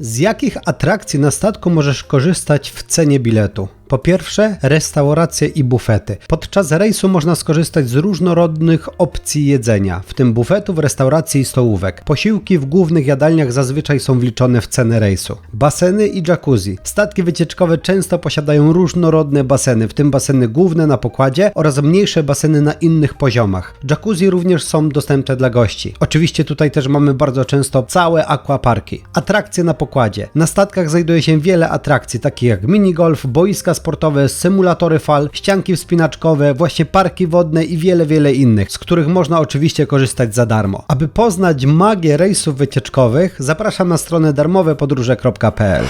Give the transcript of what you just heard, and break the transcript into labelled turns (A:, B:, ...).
A: Z jakich atrakcji na statku możesz korzystać w cenie biletu? Po pierwsze, restauracje i bufety. Podczas rejsu można skorzystać z różnorodnych opcji jedzenia, w tym bufetów, restauracji i stołówek. Posiłki w głównych jadalniach zazwyczaj są wliczone w cenę rejsu. Baseny i jacuzzi. Statki wycieczkowe często posiadają różnorodne baseny, w tym baseny główne na pokładzie oraz mniejsze baseny na innych poziomach. Jacuzzi również są dostępne dla gości. Oczywiście tutaj też mamy bardzo często całe aquaparki. Atrakcje na pokładzie. Na statkach znajduje się wiele atrakcji, takich jak minigolf, boiska sportowe, symulatory fal, ścianki wspinaczkowe, właśnie parki wodne i wiele, wiele innych, z których można oczywiście korzystać za darmo. Aby poznać magię rejsów wycieczkowych, zapraszam na stronę darmowepodróże.pl.